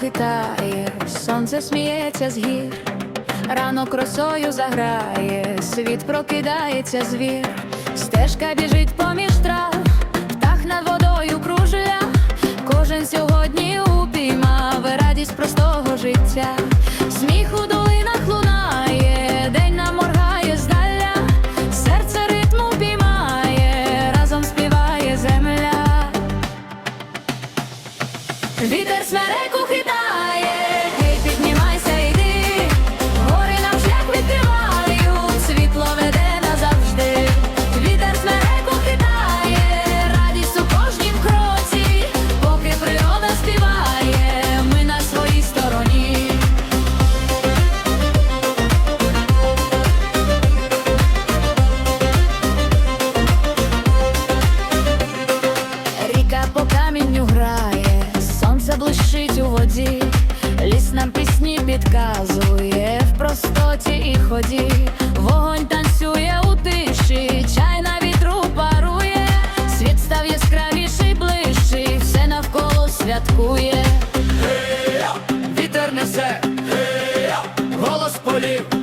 хитає, сонце сміється з гір, ранок росою заграє, світ прокидається звір, стежка біжить поміж трав, Вітер смереку хитає, підказує в простоті і ході, вогонь танцює у тиші, чай на вітру парує, світ став яскравіший, ближчий, все навколо святкує, вітер несе, голос полів.